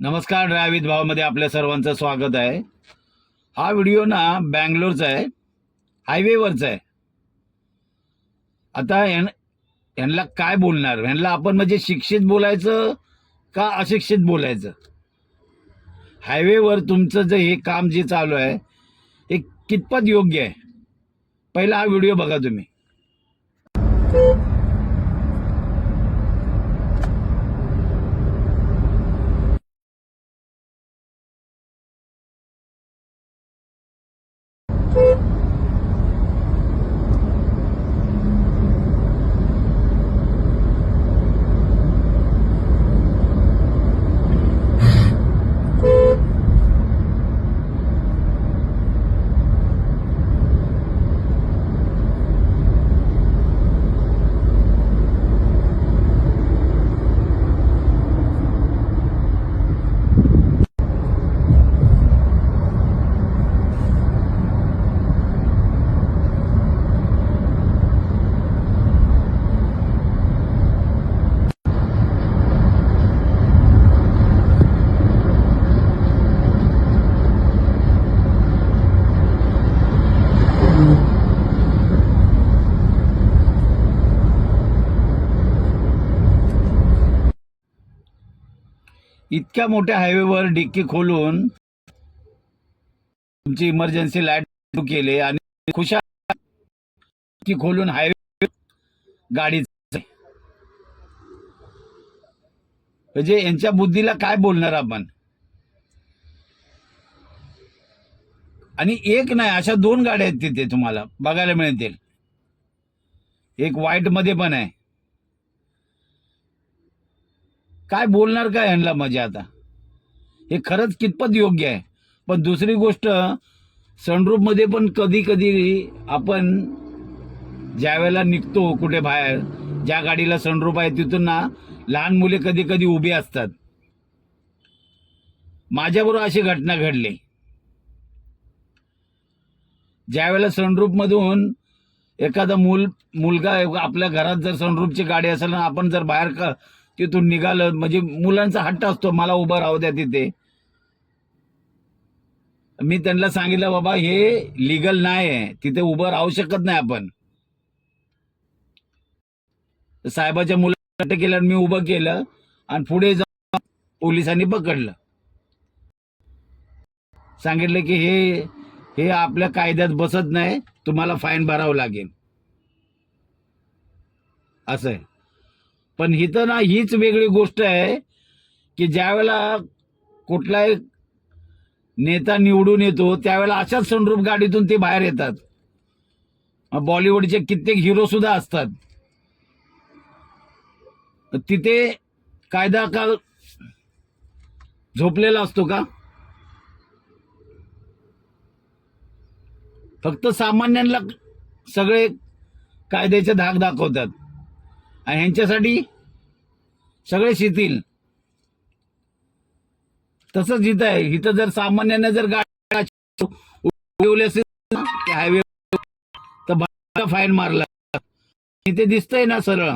नमस्कार ड्रायवित भावामध्ये आपल्या सर्वांचं स्वागत आहे. हा व्हिडिओ ना बँगलोरचा आहे. हायवेवरचा आहे. आता यां यांना काय बोलणार? यांना आपण म्हणजे शिक्षित बोलायचं का अशिक्षित बोलायचं? हायवेवर तुमचं जे हे काम जे चालू आहे हे कितपत योग्य आहे? पहिला हा व्हिडिओ बघा तुम्ही. Beep. इतक्या मोठ्या हायवेवर डिक्की खोलून तुमची इमर्जन्सी लाइट चालू केले आणि खुशा की खोलून हायवे गाडी म्हणजे यांच्या बुद्धीला काय बोलणार आपण? आणि एक नाही अशा दोन गाड्या आहेत तिथे तुम्हाला बघायला मिळतील. एक व्हाईटमध्ये पण आहे. काय बोलणार काय यांना मजा आता? हे खरंच कितपत योग्य आहे. पण दुसरी गोष्ट सनरूपमध्ये पण कधी कधी आपण ज्या वेळेला निघतो कुठे बाहेर ज्या गाडीला सनरूप आहे तिथून ना लहान मुले कधी कधी उभी असतात. माझ्याबरोबर अशी घटना घडली. ज्या वेळेला मधून एखादा मूल मुलगा आपल्या घरात जर सनरूपची गाडी असेल ना आपण जर बाहेर का तिथून निघालं. म्हणजे मुलांचा हट्ट असतो मला उभं राहू द्या तिथे. मी त्यांना सांगितलं बाबा हे लिगल नाही आहे तिथे उभं राहू शकत नाही आपण. साहेबाच्या मुलाला अटक केलं मी उभं केलं आणि पुढे जाऊन पोलिसांनी पकडलं. सांगितलं की हे हे आपल्या कायद्यात बसत नाही. तुम्हाला फाईन भरावं लागेल. असं आहे. पण इथं ना हीच वेगळी गोष्ट आहे की ज्यावेळेला कुठलाही नेता निवडून येतो त्यावेळेला अशाच सनरूप गाडीतून ते बाहेर येतात. बॉलिवूडचे कित्येक हिरो सुद्धा असतात. तिथे कायदा का झोपलेला असतो का? फक्त सामान्यांना सगळे कायद्याचे धाक दाखवतात. आणि ह्यांच्यासाठी सगळे शिथिल. तसंच इथं आहे इथं जर सामान्याने जर गाडी असेल हायवे तर फाईन मारला. इथे दिसतंय ना सरळ.